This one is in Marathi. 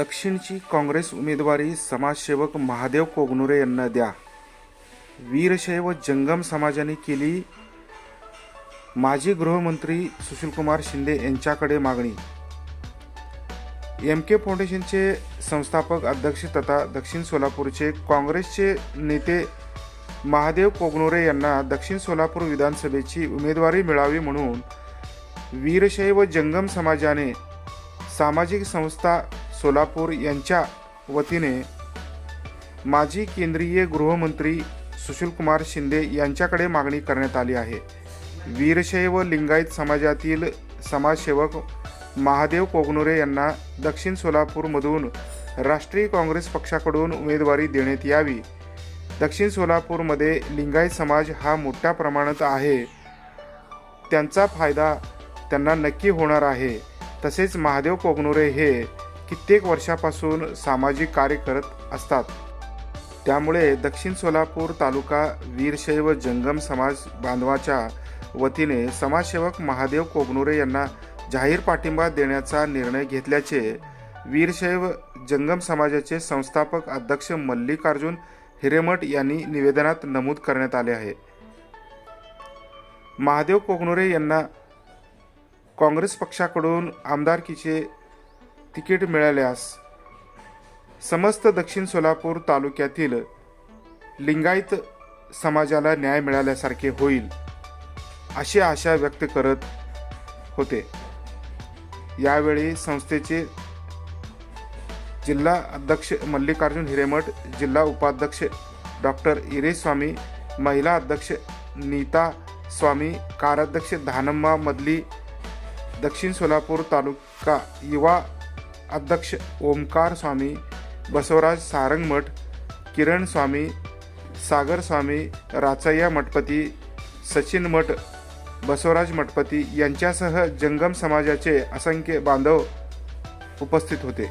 दक्षिणची काँग्रेस उमेदवारी समाजसेवक महादेव कोगनुरे यांना द्या. वीरशैव जंगम समाजाने केली माजी गृहमंत्री सुशीलकुमार शिंदे यांच्याकडे मागणी. एम के फाउंडेशनचे संस्थापक अध्यक्ष तथा दक्षिण सोलापूरचे काँग्रेसचे नेते महादेव कोगनोरे यांना दक्षिण सोलापूर विधानसभेची उमेदवारी मिळावी म्हणून वीरशैव जंगम समाजाने सामाजिक संस्था सोलापूर यांच्या वतीने माजी केंद्रीय गृहमंत्री सुशीलकुमार शिंदे यांच्याकडे मागणी करण्यात आली आहे. वीरशैव लिंगायत समाजातील समाजसेवक महादेव कोगनुरे यांना दक्षिण सोलापूरमधून राष्ट्रीय काँग्रेस पक्षाकडून उमेदवारी देण्यात यावी. दक्षिण सोलापूरमध्ये लिंगायत समाज हा मोठ्या प्रमाणात आहे. त्यांचा फायदा त्यांना नक्की होणार आहे. तसेच महादेव कोगनुरे हे कित्येक वर्षापासून सामाजिक कार्य करत असतात. त्यामुळे दक्षिण सोलापूर तालुका वीरशैव जंगम समाज बांधवाच्या वतीने समाजसेवक महादेव कोगनुरे यांना जाहीर पाठिंबा देण्याचा निर्णय घेतल्याचे वीरशैव जंगम समाजाचे संस्थापक अध्यक्ष मल्लिकार्जुन हिरेमठ यांनी निवेदनात नमूद करण्यात आले आहे. महादेव कोगनुरे यांना काँग्रेस पक्षाकडून आमदारकीचे तिकीट मिळाल्यास समस्त दक्षिण सोलापूर तालुक्यातील लिंगायत समाजाला न्याय मिळाल्यासारखे होईल अशी आशा व्यक्त करत होते. यावेळी संस्थेचे जिल्हा अध्यक्ष मल्लिकार्जुन हिरेमठ जिल्हा उपाध्यक्ष डॉक्टर इरेश स्वामी महिला अध्यक्ष नीता स्वामी कार्याध्यक्ष धानम्मा मधली दक्षिण सोलापूर तालुका युवा अध्यक्ष ओमकार स्वामी बसवराज सारंगमठ किरण स्वामी सागर स्वामी राचय्या मठपती सचिन मठ बसवराज मठपती यांच्यासह जंगम समाजाचे असंख्य बांधव उपस्थित होते.